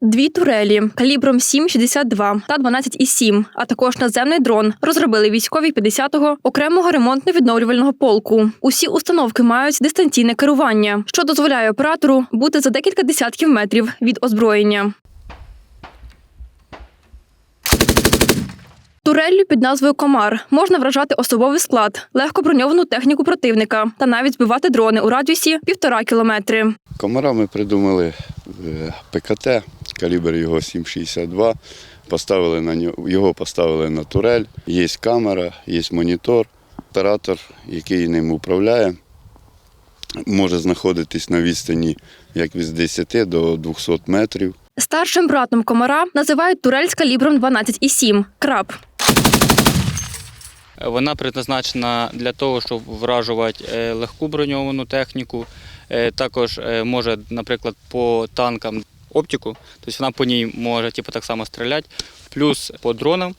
Дві турелі калібром 7,62 та 12,7, а також наземний дрон розробили військові 50-го окремого ремонтно-відновлювального полку. Усі установки мають дистанційне керування, що дозволяє оператору бути за декілька десятків метрів від озброєння. Туреллю під назвою Комар можна вражати особовий склад, легко броньовану техніку противника та навіть збивати дрони у радіусі півтора кілометри. Комара ми придумали е, ПКТ, калібр його 7,62. Поставили на нього, його поставили на турель. Є камера, є монітор, оператор, який ним управляє, може знаходитись на відстані як від 10 до 200 метрів. Старшим братом комара називають турель з калібром 12,7 – краб. Вона предназначена для того, щоб вражувати е, легку броньовану техніку. Е, Також е, може, наприклад, по танкам оптику, тобто вона по ній може типу, так само стріляти, плюс по дронам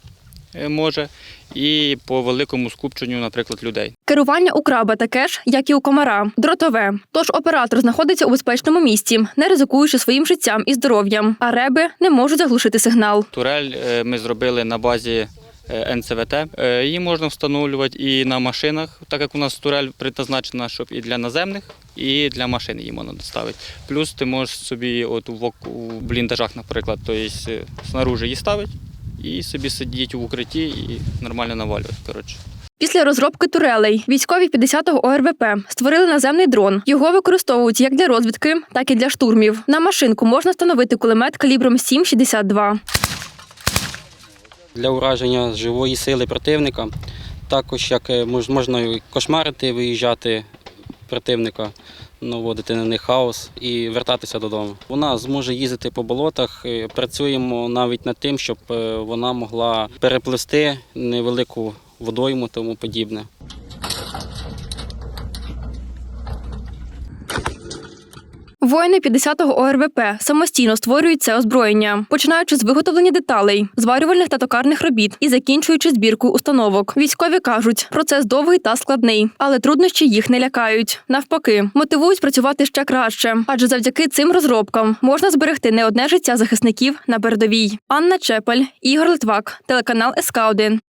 може і по великому скупченню, наприклад, людей. Керування у краба таке ж, як і у комара – дротове. Тож оператор знаходиться у безпечному місці, не ризикуючи своїм життям і здоров'ям, а реби не можуть заглушити сигнал. Турель ми зробили на базі НЦВТ. Е, Її можна встановлювати і на машинах, так як у нас турель предназначена, щоб і для наземних, і для машин її можна доставити. Плюс ти можеш собі от у бліндажах, наприклад, тобто е, снаружи її ставити і собі сидіти в укритті і нормально навалювати. Коротше. Після розробки турелей військові 50-го ОРВП створили наземний дрон. Його використовують як для розвідки, так і для штурмів. На машинку можна встановити кулемет калібром 7,62. Для ураження живої сили противника. Також як е, можна кошмарити, виїжджати противника, наводити на них хаос і вертатися додому. Вона зможе їздити по болотах. е, Працюємо навіть над тим, щоб е, вона могла переплести невелику водойму тому подібне. Воїни 50-го ОРВП самостійно створюють це озброєння, починаючи з виготовлення деталей, зварювальних та токарних робіт і закінчуючи збіркою установок. Військові кажуть, процес довгий та складний, але труднощі їх не лякають. Навпаки, мотивують працювати ще краще, адже завдяки цим розробкам можна зберегти не одне життя захисників на передовій. Анна Чепель, Ігор Литвак, телеканал СК 1